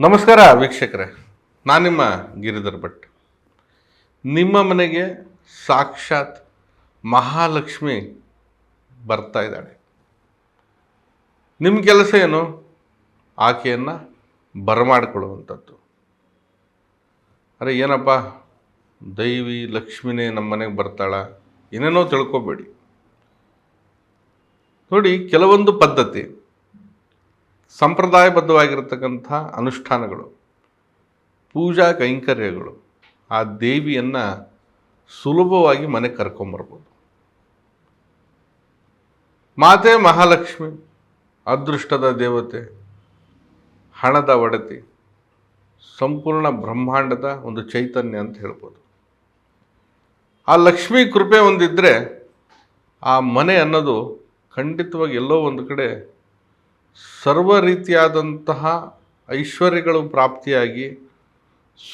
ನಮಸ್ಕಾರ ವೀಕ್ಷಕರೇ, ನಾನು ನಿಮ್ಮ ಗಿರಿಧರ್ ಭಟ್. ನಿಮ್ಮ ಮನೆಗೆ ಸಾಕ್ಷಾತ್ ಮಹಾಲಕ್ಷ್ಮಿ ಬರ್ತಾ ಇದ್ದಾಳೆ. ನಿಮ್ಮ ಕೆಲಸ ಏನು? ಆಕೆಯನ್ನು ಬರಮಾಡಿಕೊಳ್ಳುವಂಥದ್ದು. ಅರೆ ಏನಪ್ಪ? ದೈವಿ ಲಕ್ಷ್ಮಿನೇ ನಮ್ಮ ಮನೆಗೆ ಬರ್ತಾಳ, ಏನೇನೋ ತಿಳ್ಕೊಬೇಡಿ. ನೋಡಿ, ಕೆಲವೊಂದು ಪದ್ಧತಿ. ಸಂಪ್ರದಾಯಬದ್ಧವಾಗಿರ್ತಕ್ಕಂಥ ಅನುಷ್ಠಾನಗಳು, ಪೂಜಾ ಕೈಂಕರ್ಯಗಳು, ಆ ದೇವಿಯನ್ನು ಸುಲಭವಾಗಿ ಮನೆ ಕರ್ಕೊಂಬರ್ಬೋದು ಮಾತೆ ಮಹಾಲಕ್ಷ್ಮಿ, ಅದೃಷ್ಟದ ದೇವತೆ, ಹಣದ ಒಡತಿ, ಸಂಪೂರ್ಣ ಬ್ರಹ್ಮಾಂಡದ ಒಂದು ಚೈತನ್ಯ ಅಂತ ಹೇಳ್ಬೋದು. ಆ ಲಕ್ಷ್ಮೀ ಕೃಪೆ ಒಂದಿದ್ದರೆ ಆ ಮನೆ ಅನ್ನೋದು ಖಂಡಿತವಾಗಿ ಎಲ್ಲೋ ಒಂದು ಕಡೆ ಸರ್ವ ರೀತಿಯಾದಂತಹ ಐಶ್ವರ್ಯಗಳು ಪ್ರಾಪ್ತಿಯಾಗಿ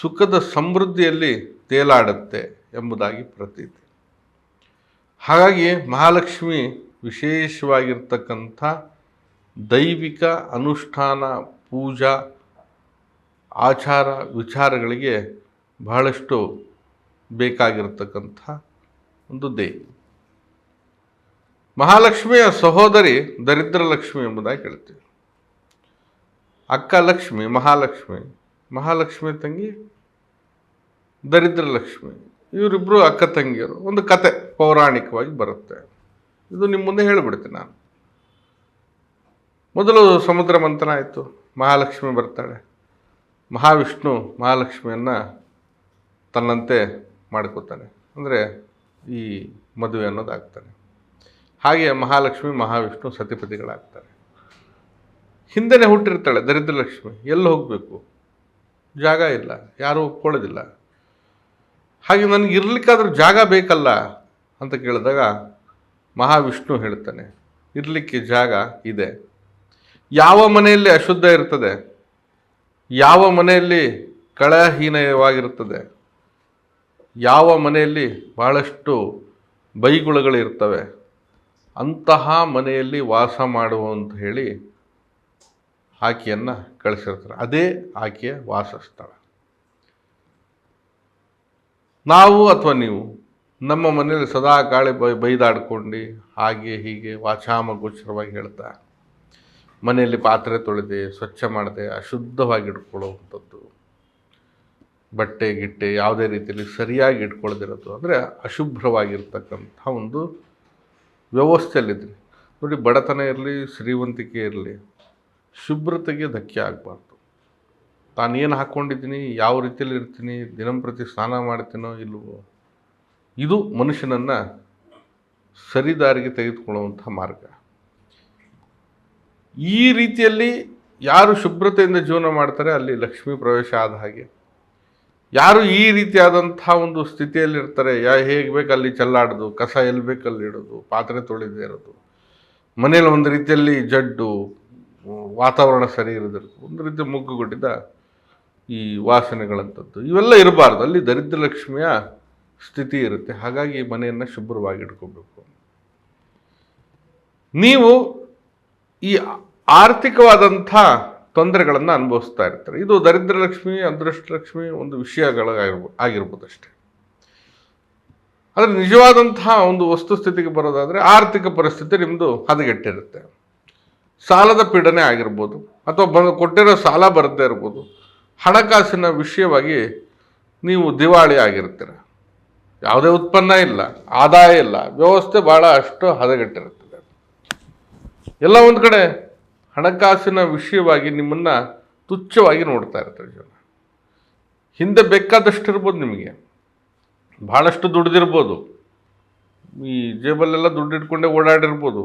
ಸುಖದ ಸಮೃದ್ಧಿಯಲ್ಲಿ ತೇಲಾಡುತ್ತೆ ಎಂಬುದಾಗಿ ಪ್ರತೀತಿ. ಹಾಗಾಗಿ ಮಹಾಲಕ್ಷ್ಮಿ ವಿಶೇಷವಾಗಿರ್ತಕ್ಕಂಥ ದೈವಿಕ ಅನುಷ್ಠಾನ, ಪೂಜಾ, ಆಚಾರ ವಿಚಾರಗಳಿಗೆ ಬಹಳಷ್ಟು ಬೇಕಾಗಿರತಕ್ಕಂಥ ಒಂದು ದೇವಿ. ಮಹಾಲಕ್ಷ್ಮಿಯ ಸಹೋದರಿ ದರಿದ್ರ ಲಕ್ಷ್ಮಿ ಎಂಬುದಾಗಿ ಹೇಳ್ತೀವಿ ಅಕ್ಕ ಲಕ್ಷ್ಮಿ, ಮಹಾಲಕ್ಷ್ಮಿ ಮಹಾಲಕ್ಷ್ಮಿ ತಂಗಿ ದರಿದ್ರ ಲಕ್ಷ್ಮಿ ಇವರಿಬ್ಬರು ಅಕ್ಕ ತಂಗಿಯರು. ಒಂದು ಕತೆ ಪೌರಾಣಿಕವಾಗಿ ಬರುತ್ತೆ. ಇದು ನಿಮ್ಮ ಮುಂದೆ ಹೇಳಿಬಿಡ್ತೀನಿ ನಾನು. ಮೊದಲು ಸಮುದ್ರ ಮಂಥನ ಆಯಿತು. ಮಹಾಲಕ್ಷ್ಮಿ ಬರ್ತಾಳೆ. ಮಹಾವಿಷ್ಣು ಮಹಾಲಕ್ಷ್ಮಿಯನ್ನು ತನ್ನಂತೆ ಮಾಡ್ಕೋತಾನೆ. ಅಂದರೆ ಈ ಮದುವೆ ಅನ್ನೋದಾಗ್ತಾನೆ. ಹಾಗೆ ಮಹಾಲಕ್ಷ್ಮಿ, ಮಹಾವಿಷ್ಣು ಸತಿಪತಿಗಳಾಗ್ತಾರೆ. ಹಿಂದೆನೇ ಹುಟ್ಟಿರ್ತಾಳೆ, ದರಿದ್ರ ಲಕ್ಷ್ಮಿ. ಎಲ್ಲಿ ಹೋಗಬೇಕು? ಜಾಗ ಇಲ್ಲ, ಯಾರೂ ಒಪ್ಕೊಳ್ಳೋದಿಲ್ಲ. ಹಾಗೆ ನನಗೆ ಇರಲಿಕ್ಕಾದರೂ ಜಾಗ ಬೇಕಲ್ಲ ಅಂತ ಕೇಳಿದಾಗ ಮಹಾವಿಷ್ಣು ಹೇಳ್ತಾನೆ, ಇರಲಿಕ್ಕೆ ಜಾಗ ಇದೆ. ಯಾವ ಮನೆಯಲ್ಲಿ ಅಶುದ್ಧ ಇರ್ತದೆ? ಯಾವ ಮನೆಯಲ್ಲಿ ಕಳಹೀನವಾಗಿರ್ತದೆ? ಯಾವ ಮನೆಯಲ್ಲಿ ಬಹಳಷ್ಟು ಬೈಗುಳಗಳಿರ್ತವೆ? ಅಂತಹ ಮನೆಯಲ್ಲಿ ವಾಸ ಮಾಡುವ ಅಂತ ಹೇಳಿ ಆಕೆಯನ್ನು ಕಳಿಸಿರ್ತಾರೆ. ಅದೇ ಆಕೆಯ ವಾಸಸ್ಥಳ. ನಾವು ಅಥವಾ ನೀವು ನಮ್ಮ ಮನೆಯಲ್ಲಿ ಸದಾ ಕಾಳೆ ಬೈ ಬೈದಾಡ್ಕೊಂಡು ಹಾಗೆ ಹೀಗೆ ವಾಚಾಮ ಗೋಚರವಾಗಿ ಹೇಳ್ತಾ, ಮನೆಯಲ್ಲಿ ಪಾತ್ರೆ ತೊಳೆದೆ, ಸ್ವಚ್ಛ ಮಾಡದೆ, ಅಶುದ್ಧವಾಗಿ ಇಟ್ಕೊಳ್ಳುವಂಥದ್ದು, ಬಟ್ಟೆ, ಗಿಟ್ಟೆ ಯಾವುದೇ ರೀತಿಯಲ್ಲಿ ಸರಿಯಾಗಿ ಇಟ್ಕೊಳ್ದಿರೋದು ಅಂದರೆ ಅಶುಭ್ರವಾಗಿರ್ತಕ್ಕಂಥ ಒಂದು ವ್ಯವಸ್ಥೆಯಲ್ಲಿದ್ರಿ. ನೋಡಿ ಬಡತನ ಇರಲಿ, ಶ್ರೀವಂತಿಕೆ ಇರಲಿ, ಶುಭ್ರತೆಗೆ ಧಕ್ಕೆ ಆಗಬಾರ್ದು. ತಾನೇನು ಹಾಕ್ಕೊಂಡಿದ್ದೀನಿ ಯಾವ ರೀತಿಯಲ್ಲಿ ಇರ್ತೀನಿ ದಿನಂಪ್ರತಿ ಸ್ನಾನ ಮಾಡ್ತೀನೋ ಇಲ್ವೋ, ಇದು ಮನುಷ್ಯನನ್ನು ಸರಿದಾರಿಗೆ ತೆಗೆದುಕೊಳ್ಳುವಂಥ ಮಾರ್ಗ. ಈ ರೀತಿಯಲ್ಲಿ ಯಾರು ಶುಭ್ರತೆಯಿಂದ ಜೀವನ ಮಾಡ್ತಾರೆ, ಅಲ್ಲಿ ಲಕ್ಷ್ಮೀ ಪ್ರವೇಶ ಆದ ಹಾಗೆ. ಯಾರು ಈ ರೀತಿಯಾದಂಥ ಒಂದು ಸ್ಥಿತಿಯಲ್ಲಿರ್ತಾರೆ? ಯಾ ಹೇಗೆ ಬೇಕು ಅಲ್ಲಿ ಚೆಲ್ಲಾಡೋದು? ಕಸ ಎಲ್ಲಿ ಅಲ್ಲಿ ಇಡೋದು? ಪಾತ್ರೆ ತೊಳೆದೇ ಇರೋದು? ಮನೇಲಿ ಒಂದು ರೀತಿಯಲ್ಲಿ ಜಡ್ಡು, ವಾತಾವರಣ ಸರಿ ಇರೋದಿರುತ್ತೆ ಒಂದು ರೀತಿ ಮುಗ್ಗುಗೊಟ್ಟಿದ್ದ ಈ ವಾಸನೆಗಳಂಥದ್ದು. ಇವೆಲ್ಲ ಇರಬಾರ್ದು. ಅಲ್ಲಿ ದರಿದ್ರ ಲಕ್ಷ್ಮಿಯ ಸ್ಥಿತಿ ಇರುತ್ತೆ. ಹಾಗಾಗಿ ಮನೆಯನ್ನು ಶುಭ್ರವಾಗಿ ಇಟ್ಕೋಬೇಕು. ನೀವು ಈ ಆರ್ಥಿಕವಾದಂಥ ತೊಂದರೆಗಳನ್ನು ಅನುಭವಿಸ್ತಾ ಇರ್ತಾರೆ. ಇದು ದರಿದ್ರ ಲಕ್ಷ್ಮಿ ಅದೃಷ್ಟ ಲಕ್ಷ್ಮಿ ಒಂದು ವಿಷಯಗಳಾಗಿರ್ಬೋ ಆಗಿರ್ಬೋದು ಅಷ್ಟೇ ಆದರೆ ನಿಜವಾದಂತಹ ಒಂದು ವಸ್ತುಸ್ಥಿತಿಗೆ ಬರೋದಾದರೆ ಆರ್ಥಿಕ ಪರಿಸ್ಥಿತಿ ನಿಮ್ಮದು ಹದಗೆಟ್ಟಿರುತ್ತೆ. ಸಾಲದ ಪೀಡನೆ ಆಗಿರ್ಬೋದು, ಅಥವಾ ಬಂದು ಕೊಟ್ಟಿರೋ ಸಾಲ ಬರದೇ ಇರ್ಬೋದು, ಹಣಕಾಸಿನ ವಿಷಯವಾಗಿ ನೀವು ದಿವಾಳಿ ಆಗಿರ್ತೀರ. ಯಾವುದೇ ಉತ್ಪನ್ನ ಇಲ್ಲ, ಆದಾಯ ಇಲ್ಲ, ವ್ಯವಸ್ಥೆ ಭಾಳ ಅಷ್ಟು ಹದಗೆಟ್ಟಿರುತ್ತದೆ. ಎಲ್ಲ ಒಂದು ಕಡೆ ಹಣಕಾಸಿನ ವಿಷಯವಾಗಿ ನಿಮ್ಮನ್ನು ತುಚ್ಛವಾಗಿ ನೋಡ್ತಾ ಇರ್ತಾರೆ ಜನ ಹಿಂದೆ ಬೇಕಾದಷ್ಟು ಇರ್ಬೋದು ನಿಮಗೆ. ಭಾಳಷ್ಟು ದುಡ್ದಿರ್ಬೋದು. ಈ ಜೇಬಲ್ಲೆಲ್ಲ ದುಡ್ಡು ಇಟ್ಕೊಂಡೆ ಓಡಾಡಿರ್ಬೋದು.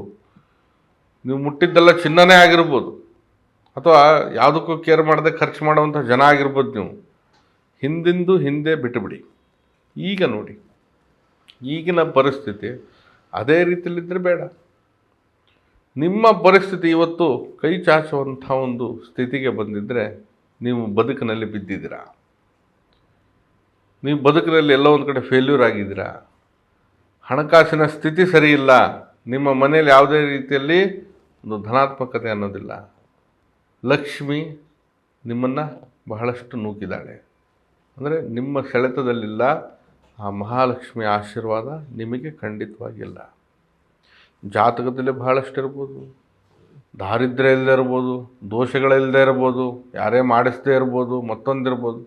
ನೀವು ಮುಟ್ಟಿದ್ದೆಲ್ಲ ಚಿನ್ನನೇ ಆಗಿರ್ಬೋದು. ಅಥವಾ ಯಾವುದಕ್ಕೂ ಕೇರ್ ಮಾಡದೆ ಖರ್ಚು ಮಾಡುವಂಥ ಜನ ಆಗಿರ್ಬೋದು ನೀವು. ಹಿಂದಿಂದು ಹಿಂದೆ ಬಿಟ್ಟುಬಿಡಿ. ಈಗ ನೋಡಿ. ಈಗಿನ ಪರಿಸ್ಥಿತಿ ಅದೇ ರೀತಿಯಲ್ಲಿದ್ದರೆ ಬೇಡ. ನಿಮ್ಮ ಪರಿಸ್ಥಿತಿ ಇವತ್ತು ಕೈ ಚಾಚುವಂಥ ಒಂದು ಸ್ಥಿತಿಗೆ ಬಂದಿದ್ದರೆ ನೀವು ಬದುಕಿನಲ್ಲಿ ಬಿದ್ದಿದ್ದೀರಾ? ನೀವು ಬದುಕಿನಲ್ಲಿ ಎಲ್ಲೋ ಒಂದು ಕಡೆ ಫೇಲ್ಯೂರ್ ಆಗಿದ್ದೀರಾ? ಹಣಕಾಸಿನ ಸ್ಥಿತಿ ಸರಿ ಇಲ್ಲ ನಿಮ್ಮ ಮನೆಯಲ್ಲಿ ಯಾವುದೇ ರೀತಿಯಲ್ಲಿ ಒಂದು ಧನಾತ್ಮಕತೆ ಅನ್ನೋದಿಲ್ಲ. ಲಕ್ಷ್ಮಿ ನಿಮ್ಮನ್ನು ಬಹಳಷ್ಟು ನೂಕಿದ್ದಾಳೆ. ಅಂದರೆ ನಿಮ್ಮ ಸೆಳೆತದಲ್ಲಿಲ್ಲ. ಆ ಮಹಾಲಕ್ಷ್ಮಿ ಆಶೀರ್ವಾದ ನಿಮಗೆ ಖಂಡಿತವಾಗಿಲ್ಲ. ಜಾತಕದಲ್ಲಿ ಬಹಳಷ್ಟು ಇರ್ಬೋದು ದಾರಿದ್ರ್ಯ ಇಲ್ಲದೆ ಇರ್ಬೋದು ದೋಷಗಳಿಲ್ಲದೆ ಇರ್ಬೋದು, ಯಾರೇ ಮಾಡಿಸದೇ ಇರ್ಬೋದು, ಮತ್ತೊಂದಿರ್ಬೋದು.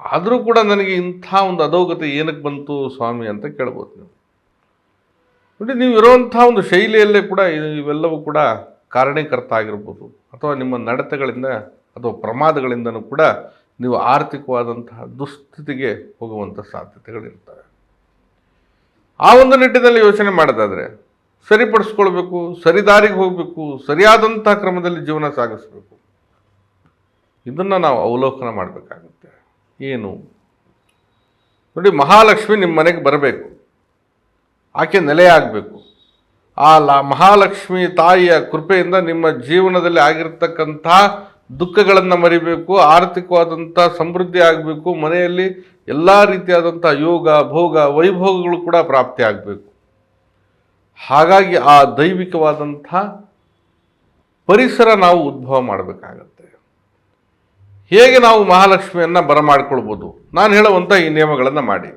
ಆದರೂ ಕೂಡ ನನಗೆ ಇಂಥ ಒಂದು ಅಧೋಗತಿ ಏನಕ್ಕೆ ಬಂತು ಸ್ವಾಮಿ ಅಂತ ಕೇಳ್ಬೋದು ನೀವು. ನೋಡಿ, ನೀವು ಇರೋವಂಥ ಒಂದು ಶೈಲಿಯಲ್ಲೇ ಕೂಡ ಇವೆಲ್ಲವೂ ಕೂಡ ಕಾರಣೀಕರ್ತ ಆಗಿರ್ಬೋದು. ಅಥವಾ ನಿಮ್ಮ ನಡತೆಗಳಿಂದ ಅಥವಾ ಪ್ರಮಾದಗಳಿಂದನೂ ಕೂಡ ನೀವು ಆರ್ಥಿಕವಾದಂತಹ ದುಸ್ಥಿತಿಗೆ ಹೋಗುವಂಥ ಸಾಧ್ಯತೆಗಳಿರ್ತವೆ. ಆ ಒಂದು ನಿಟ್ಟಿನಲ್ಲಿ ಯೋಚನೆ ಮಾಡೋದಾದರೆ ಸರಿಪಡಿಸ್ಕೊಳ್ಬೇಕು ಸರಿದಾರಿಗೆ ಹೋಗಬೇಕು ಸರಿಯಾದಂಥ ಕ್ರಮದಲ್ಲಿ ಜೀವನ ಸಾಗಿಸ್ಬೇಕು. ಇದನ್ನು ನಾವು ಅವಲೋಕನ ಮಾಡಬೇಕಾಗುತ್ತೆ. ಏನು? ನೋಡಿ, ಮಹಾಲಕ್ಷ್ಮಿ ನಿಮ್ಮ ಮನೆಗೆ ಬರಬೇಕು. ಆಕೆ ನೆಲೆಯಾಗಬೇಕು ಆ ಲ, ಮಹಾಲಕ್ಷ್ಮಿ ತಾಯಿಯ ಕೃಪೆಯಿಂದ ನಿಮ್ಮ ಜೀವನದಲ್ಲಿ ಆಗಿರ್ತಕ್ಕಂಥ ದುಃಖಗಳನ್ನು ಮರಿಬೇಕು, ಆರ್ಥಿಕವಾದಂಥ ಸಮೃದ್ಧಿ ಆಗಬೇಕು, ಮನೆಯಲ್ಲಿ ಎಲ್ಲ ರೀತಿಯಾದಂಥ ಯೋಗ, ಭೋಗ, ವೈಭೋಗಗಳು ಕೂಡ ಪ್ರಾಪ್ತಿ ಆಗಬೇಕು. ಹಾಗಾಗಿ ಆ ದೈವಿಕವಾದಂಥ ಪರಿಸರ ನಾವು ಉದ್ಭವ ಮಾಡಬೇಕಾಗತ್ತೆ. ಹೇಗೆ ನಾವು ಮಹಾಲಕ್ಷ್ಮಿಯನ್ನು ಬರಮಾಡ್ಕೊಳ್ಬೋದು? ನಾನು ಹೇಳುವಂಥ ಈ ನಿಯಮಗಳನ್ನು ಮಾಡಿ.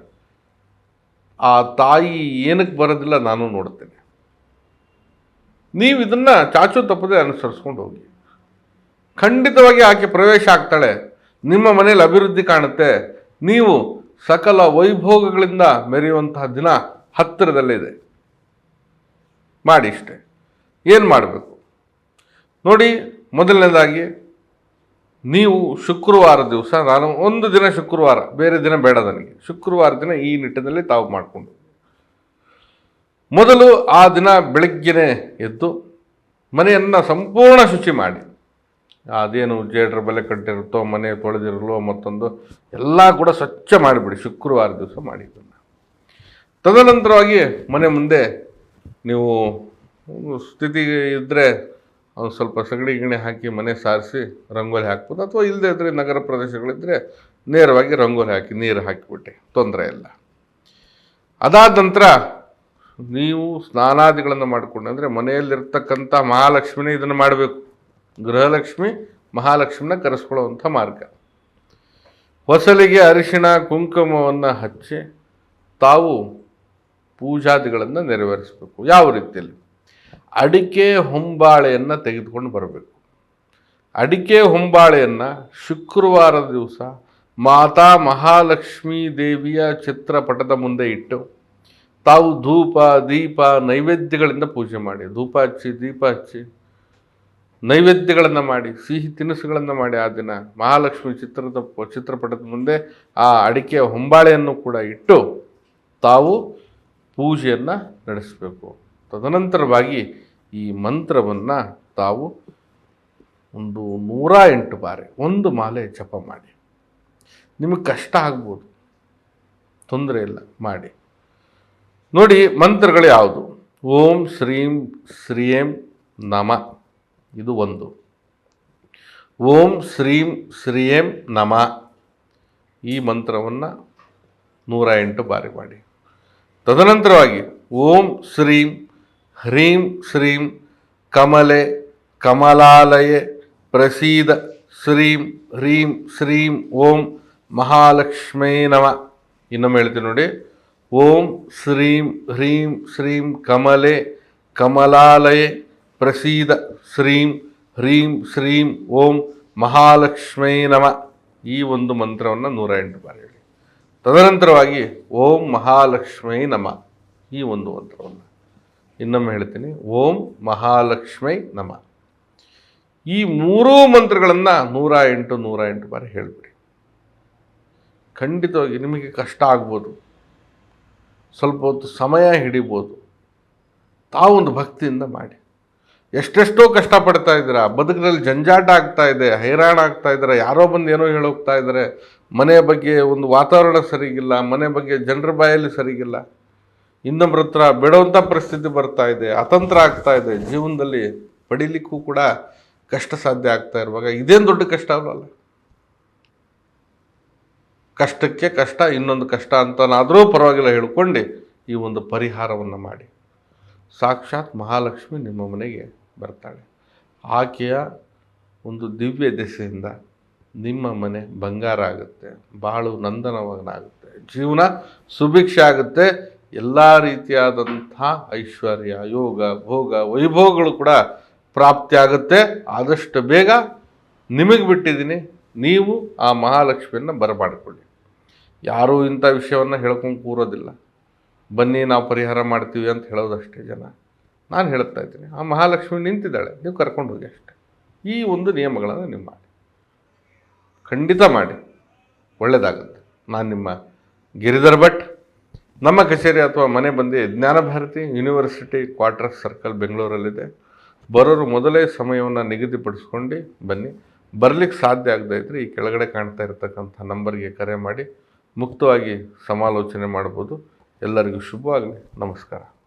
ಆ ತಾಯಿ ಏನಕ್ಕೆ ಬರೋದಿಲ್ಲ ನಾನು ನೋಡ್ತೇನೆ. ನೀವು ಇದನ್ನು ಚಾಚು ತಪ್ಪದೆ ಅನುಸರಿಸ್ಕೊಂಡು ಹೋಗಿ. ಖಂಡಿತವಾಗಿ ಆಕೆ ಪ್ರವೇಶ ಆಗ್ತಾಳೆ. ನಿಮ್ಮ ಮನೇಲಿ ಅಭಿವೃದ್ಧಿ ಕಾಣುತ್ತೆ. ನೀವು ಸಕಲ ವೈಭೋಗಗಳಿಂದ ಮೆರೆಯುವಂತಹ ದಿನ ಹತ್ತಿರದಲ್ಲಿದೆ ಮಾಡಿ ಇಷ್ಟೆ ಏನು ಮಾಡಬೇಕು? ನೋಡಿ, ಮೊದಲನೇದಾಗಿ, ನೀವು ಶುಕ್ರವಾರ ದಿವಸ, ನಾನು ಒಂದು ದಿನ ಶುಕ್ರವಾರ, ಬೇರೆ ದಿನ ಬೇಡ ನನಗೆ. ಶುಕ್ರವಾರ ದಿನ ಈ ನಿಟ್ಟಿನಲ್ಲಿ ತಾವು ಮಾಡಿಕೊಂಡು. ಮೊದಲು ಆ ದಿನ ಬೆಳಗ್ಗೆನೆ ಎದ್ದು, ಮನೆಯನ್ನು ಸಂಪೂರ್ಣ ಶುಚಿ ಮಾಡಿ. ಅದೇನು ಜೇಡ್ರ ಬೆಲೆ ಕಟ್ಟಿರುತ್ತೋ, ಮನೆ ತೊಳೆದಿರಲೋ, ಮತ್ತೊಂದು, ಎಲ್ಲ ಕೂಡ ಸ್ವಚ್ಛ ಮಾಡಿಬಿಡಿ. ಶುಕ್ರವಾರ ದಿವಸ ಮಾಡಿದ್ದನ್ನು ತದನಂತರವಾಗಿ ಮನೆ ಮುಂದೆ ನೀವು ಸ್ಥಿತಿ ಇದ್ದರೆ ಒಂದು ಸ್ವಲ್ಪ ಸಗಣಿ ಗಿಣಿ ಹಾಕಿ ಮನೆ ಸಾರಿಸಿ ರಂಗೋಲಿ ಹಾಕ್ಬೋದು, ಅಥವಾ ಇಲ್ಲದೇ ಇದ್ದರೆ ನಗರ ಪ್ರದೇಶಗಳಿದ್ದರೆ ನೇರವಾಗಿ ರಂಗೋಲಿ ಹಾಕಿ ನೀರು ಹಾಕಿಬಿಟ್ಟೆ, ತೊಂದರೆ ಇಲ್ಲ. ಅದಾದ ನಂತರ ನೀವು ಸ್ನಾನಾದಿಗಳನ್ನು ಮಾಡಿಕೊಂಡು ಅಂದರೆ ಮನೆಯಲ್ಲಿರ್ತಕ್ಕಂಥ ಮಹಾಲಕ್ಷ್ಮಿನೇ ಇದನ್ನು ಮಾಡಬೇಕು. ಗೃಹಲಕ್ಷ್ಮಿ ಮಹಾಲಕ್ಷ್ಮಿನ ಕರೆಸ್ಕೊಳ್ಳುವಂಥ ಮಾರ್ಗ. ಹೊಸಲಿಗೆ ಅರಿಶಿಣ, ಕುಂಕುಮವನ್ನು ಹಚ್ಚಿ ತಾವು ಪೂಜಾದಿಗಳನ್ನು ನೆರವೇರಿಸಬೇಕು. ಯಾವ ರೀತಿಯಲ್ಲಿ? ಅಡಿಕೆ ಹೊಂಬಾಳೆಯನ್ನು ತೆಗೆದುಕೊಂಡು ಬರಬೇಕು. ಅಡಿಕೆ ಹೊಂಬಾಳೆಯನ್ನು ಶುಕ್ರವಾರದ ದಿವಸ ಮಾತಾ ಮಹಾಲಕ್ಷ್ಮೀ ದೇವಿಯ ಚಿತ್ರಪಟದ ಮುಂದೆ ಇಟ್ಟು ತಾವು ಧೂಪ, ದೀಪ, ನೈವೇದ್ಯಗಳಿಂದ ಪೂಜೆ ಮಾಡಿ. ಧೂಪ ಹಚ್ಚಿ ದೀಪ ಹಚ್ಚಿ ನೈವೇದ್ಯಗಳನ್ನು ಮಾಡಿ, ಸಿಹಿ ತಿನಿಸುಗಳನ್ನು ಮಾಡಿ ಆ ದಿನ ಮಹಾಲಕ್ಷ್ಮಿ ಚಿತ್ರದ ಚಿತ್ರಪಟದ ಮುಂದೆ ಆ ಅಡಿಕೆಯ ಹೊಂಬಾಳೆಯನ್ನು ಕೂಡ ಇಟ್ಟು ತಾವು ಪೂಜೆಯನ್ನು ನಡೆಸಬೇಕು. ತದನಂತರವಾಗಿ ಈ ಮಂತ್ರವನ್ನು ತಾವು ಒಂದು ನೂರ ಎಂಟು ಬಾರಿ, ಒಂದು ಮಾಲೆ ಜಪ ಮಾಡಿ. ನಿಮಗೆ ಕಷ್ಟ ಆಗ್ಬೋದು. ತೊಂದರೆ ಇಲ್ಲ, ಮಾಡಿ. ನೋಡಿ ಮಂತ್ರಗಳು ಯಾವುದು? ಓಂ ಶ್ರೀಂ ಶ್ರೀಂ ನಮ, ಇದು ಒಂದು. ಓಂ ಶ್ರೀಂ ಶ್ರೀಂ ನಮ, ಈ ಮಂತ್ರವನ್ನು ನೂರ ಎಂಟು ಬಾರಿ ಮಾಡಿ. ತದನಂತರವಾಗಿ ಓಂ ಶ್ರೀಂ ಹ್ರೀಂ ಶ್ರೀಂ ಕಮಲೆ ಕಮಲಾಲಯೆ ಪ್ರಸೀದ ಶ್ರೀಂ ಹ್ರೀಂ ಶ್ರೀಂ ಓಂ ಮಹಾಲಕ್ಷ್ಮೇ ನಮ. ಇನ್ನೊಮ್ಮೆ ಹೇಳ್ತೀನಿ ನೋಡಿ. ಓಂ ಶ್ರೀಂ ಹ್ರೀಂ ಶ್ರೀಂ ಕಮಲೆ ಕಮಲಾಲಯೆ ಪ್ರಸೀದ ಶ್ರೀಂ ಹ್ರೀಂ ಶ್ರೀಂ ಓಂ ಮಹಾಲಕ್ಷ್ಮೇ ನಮ. ಈ ಒಂದು ಮಂತ್ರವನ್ನು ನೂರ ಎಂಟು ಬಾರಿ ತದನಂತರವಾಗಿ ಓಂ ಮಹಾಲಕ್ಷ್ಮೈ ನಮ, ಈ ಒಂದು ಮಂತ್ರವನ್ನು. ಇನ್ನೊಮ್ಮೆ ಹೇಳ್ತೀನಿ, ಓಂ ಮಹಾಲಕ್ಷ್ಮೈ ನಮ. ಈ ಮೂರೂ ಮಂತ್ರಗಳನ್ನು ನೂರ ಎಂಟು ನೂರ ಎಂಟು ಬಾರಿ ಹೇಳಿಬಿಡಿ. ಖಂಡಿತವಾಗಿ ನಿಮಗೆ ಕಷ್ಟ ಆಗ್ಬೋದು. ಸ್ವಲ್ಪ ಹೊತ್ತು ಸಮಯ ಹಿಡಿಬೋದು. ತಾವೊಂದು ಭಕ್ತಿಯಿಂದ ಮಾಡಿ. ಎಷ್ಟೆಷ್ಟೋ ಕಷ್ಟಪಡ್ತಾ ಇದ್ದೀರಾ? ಬದುಕಿನಲ್ಲಿ ಜಂಜಾಟ ಆಗ್ತಾ ಇದೆ, ಹೈರಾಣ ಆಗ್ತಾ ಇದ್ದಾರೆ, ಯಾರೋ ಬಂದು ಏನೋ ಹೇಳೋಗ್ತಾ ಇದ್ದಾರೆ. ಮನೆ ಬಗ್ಗೆ ಒಂದು ವಾತಾವರಣ ಸರಿಗಿಲ್ಲ, ಮನೆ ಬಗ್ಗೆ ಜನರ ಬಾಯಲ್ಲಿ ಸರಿಗಿಲ್ಲ. ಇನ್ನೊಬ್ಬರ ಹತ್ರ ಬಿಡುವಂಥ ಪರಿಸ್ಥಿತಿ ಬರ್ತಾ ಇದೆ, ಅತಂತ್ರ ಆಗ್ತಾ ಇದೆ. ಜೀವನದಲ್ಲಿ ಪಡೀಲಿಕ್ಕೂ ಕೂಡ ಕಷ್ಟ ಸಾಧ್ಯ ಆಗ್ತಾ ಇರುವಾಗ ಇದೇನು ದೊಡ್ಡ ಕಷ್ಟ ಅಲ್ಲ ಕಷ್ಟಕ್ಕೆ ಕಷ್ಟ, ಇನ್ನೊಂದು ಕಷ್ಟ ಅಂತನಾದರೂ ಪರವಾಗಿಲ್ಲ, ಹೇಳ್ಕೊಂಡು ಈ ಒಂದು ಪರಿಹಾರವನ್ನು ಮಾಡಿ. ಸಾಕ್ಷಾತ್ ಮಹಾಲಕ್ಷ್ಮಿ ನಿಮ್ಮ ಮನೆಗೆ. ಬರ್ತಾಳೆ. ಆಕೆಯ ಒಂದು ದಿವ್ಯ ದೆಸೆಯಿಂದ ನಿಮ್ಮ ಮನೆ ಬಂಗಾರ ಆಗುತ್ತೆ, ಬಾಳು ನಂದನವನಾಗುತ್ತೆ ಜೀವನ ಸುಭಿಕ್ಷೆ ಆಗುತ್ತೆ, ಎಲ್ಲ ರೀತಿಯಾದಂಥ ಐಶ್ವರ್ಯ, ಯೋಗ, ಭೋಗ, ವೈಭವಗಳು ಕೂಡ ಪ್ರಾಪ್ತಿ ಆಗುತ್ತೆ. ಆದಷ್ಟು ಬೇಗ ನಿಮಗೆ ಬಿಟ್ಟಿದ್ದೀನಿ, ನೀವು ಆ ಮಹಾಲಕ್ಷ್ಮಿಯನ್ನು ಬರಮಾಡಿಕೊಳ್ಳಿ. ಯಾರೂ ಇಂಥ ವಿಷಯವನ್ನು ಹೇಳ್ಕೊಂಡು ಕೂರೋದಿಲ್ಲ. ಬನ್ನಿ, ನಾವು ಪರಿಹಾರ ಮಾಡ್ತೀವಿ ಅಂತ ಹೇಳೋದಷ್ಟೇ ಜನ. ನಾನು ಹೇಳ್ತಾ ಇದ್ದೀನಿ. ಆ ಮಹಾಲಕ್ಷ್ಮಿ ನಿಂತಿದ್ದಾಳೆ. ನೀವು ಕರ್ಕೊಂಡು ಹೋಗಿ ಅಷ್ಟೇ. ಈ ಒಂದು ನಿಯಮಗಳನ್ನು ನೀವು ಮಾಡಿ. ಖಂಡಿತ ಮಾಡಿ. ಒಳ್ಳೆಯದಾಗುತ್ತೆ ನಾನು ನಿಮ್ಮ ಗಿರಿಧರ್ ಭಟ್. ನಮ್ಮ ಕಚೇರಿ ಅಥವಾ ಮನೆ ಬಂದು Jnana Bharathi university quarter circle ಬೆಂಗಳೂರಲ್ಲಿದೆ. ಬರೋರು ಮೊದಲೇ ಸಮಯವನ್ನು ನಿಗದಿಪಡಿಸ್ಕೊಂಡು ಬನ್ನಿ. ಬರಲಿಕ್ಕೆ ಸಾಧ್ಯ ಆಗದೇ ಇದ್ದರೆ ಈ ಕೆಳಗಡೆ ಕಾಣ್ತಾ ಇರತಕ್ಕಂಥ ನಂಬರ್ಗೆ ಕರೆ ಮಾಡಿ ಮುಕ್ತವಾಗಿ ಸಮಾಲೋಚನೆ ಮಾಡ್ಬೋದು. ಎಲ್ಲರಿಗೂ ಶುಭವಾಗಲಿ. ನಮಸ್ಕಾರ.